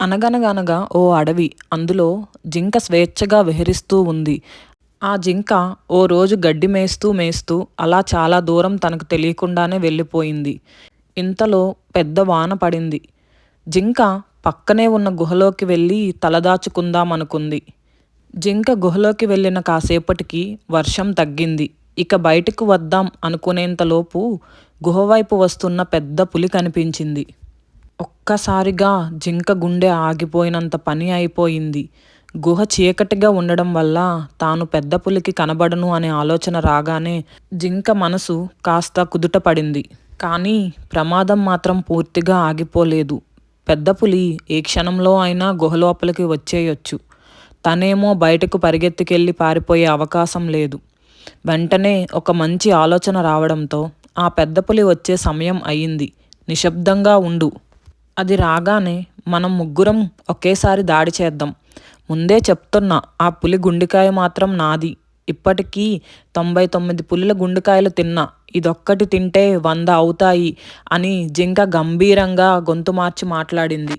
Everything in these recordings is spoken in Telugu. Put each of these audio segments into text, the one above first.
అనగనగనగా ఓ అడవి అందులో జింక స్వేచ్ఛగా విహరిస్తూ ఉంది. ఆ జింక ఓ రోజు గడ్డి మేస్తూ మేస్తూ అలా చాలా దూరం తనకు తెలియకుండానే వెళ్ళిపోయింది. ఇంతలో పెద్ద వాన పడింది. జింక పక్కనే ఉన్న గుహలోకి వెళ్ళి తలదాచుకుందామనుకుంది. జింక గుహలోకి వెళ్ళిన కాసేపటికి వర్షం తగ్గింది. ఇక బయటకు వద్దాం అనుకునేంతలోపు గుహవైపు వస్తున్న పెద్ద పులి కనిపించింది. ఒక్కసారిగా జింక గుండె ఆగిపోయినంత పని అయిపోయింది. గుహ చీకటిగా ఉండడం వల్ల తాను పెద్ద పులికి కనబడను అనే ఆలోచన రాగానే జింక మనసు కాస్త కుదుటపడింది. కానీ ప్రమాదం మాత్రం పూర్తిగా ఆగిపోలేదు. పెద్ద పులి ఏ క్షణంలో అయినా గుహలోపలికి వచ్చేయొచ్చు. తనేమో బయటకు పరిగెత్తుకెళ్ళి పారిపోయే అవకాశం లేదు. వెంటనే ఒక మంచి ఆలోచన రావడంతో ఆ పెద్ద పులి వచ్చే సమయం అయింది నిశ్శబ్దంగా ఉండు. అది రాగానే మనం ముగ్గురం ఒకేసారి దాడి చేద్దాం. ముందే చెప్తున్నా ఆ పులి గుండెకాయ మాత్రం నాది. ఇప్పటికీ తొంభై తొమ్మిది పులుల గుండెకాయలు తిన్నా. ఇదొక్కటి తింటే వంద అవుతాయి అని జింక గంభీరంగా గొంతు మార్చి మాట్లాడింది.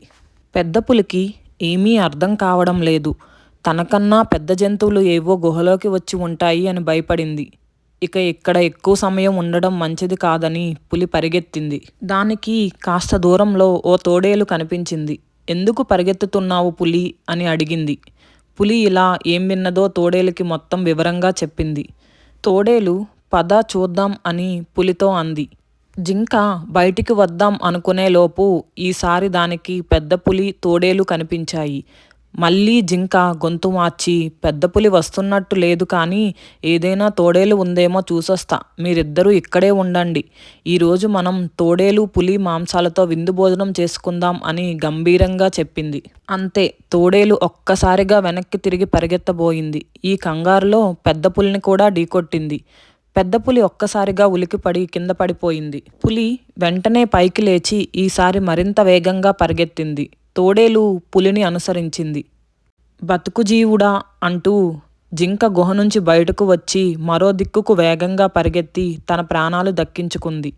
పెద్ద పులికి ఏమీ అర్థం కావడం లేదు. తనకన్నా పెద్ద జంతువులు ఏవో గుహలోకి వచ్చి ఉంటాయి అని భయపడింది. ఇక ఇక్కడ ఎక్కువ సమయం ఉండడం మంచిది కాదని పులి పరిగెత్తింది. దానికి కాస్త దూరంలో ఓ తోడేలు కనిపించింది. ఎందుకు పరిగెత్తుతున్నావు పులి? అని అడిగింది. పులి ఇలా ఏం విన్నదో తోడేలుకి మొత్తం వివరంగా చెప్పింది. తోడేలు పద చూద్దాం అని పులితో అంది. జింక బయటికి వద్దాం అనుకునేలోపు ఈసారి దానికి పెద్ద పులి తోడేలు కనిపించాయి. మళ్ళీ జింక గొంతు మార్చి పెద్ద పులి వస్తున్నట్టు లేదు కానీ ఏదైనా తోడేలు ఉందేమో చూసొస్తా. మీరిద్దరూ ఇక్కడే ఉండండి. ఈరోజు మనం తోడేలు పులి మాంసాలతో విందు భోజనం చేసుకుందాం అని గంభీరంగా చెప్పింది. అంతే తోడేలు ఒక్కసారిగా వెనక్కి తిరిగి పరిగెత్తబోయింది. ఈ కంగారులో పెద్ద పులిని కూడా ఢీకొట్టింది. పెద్ద పులి ఒక్కసారిగా ఉలికిపడి కింద పడిపోయింది. పులి వెంటనే పైకి లేచి ఈసారి మరింత వేగంగా పరిగెత్తింది. తోడేలు పులిని అనుసరించింది. బతుకు జీవుడా అంటూ జింక గుహ నుంచి బయటకు వచ్చి మరో దిక్కుకు వేగంగా పరిగెత్తి తన ప్రాణాలు దక్కించుకుంది.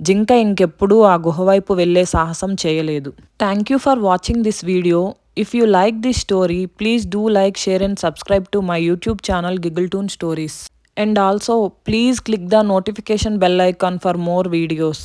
జింక ఇంకెప్పుడూ ఆ గుహ వైపు వెళ్ళే సాహసం చేయలేదు. Thank you for watching this video if you like this story please do like share and subscribe to my YouTube channel Giggletoon stories and also please click the notification bell icon for more videos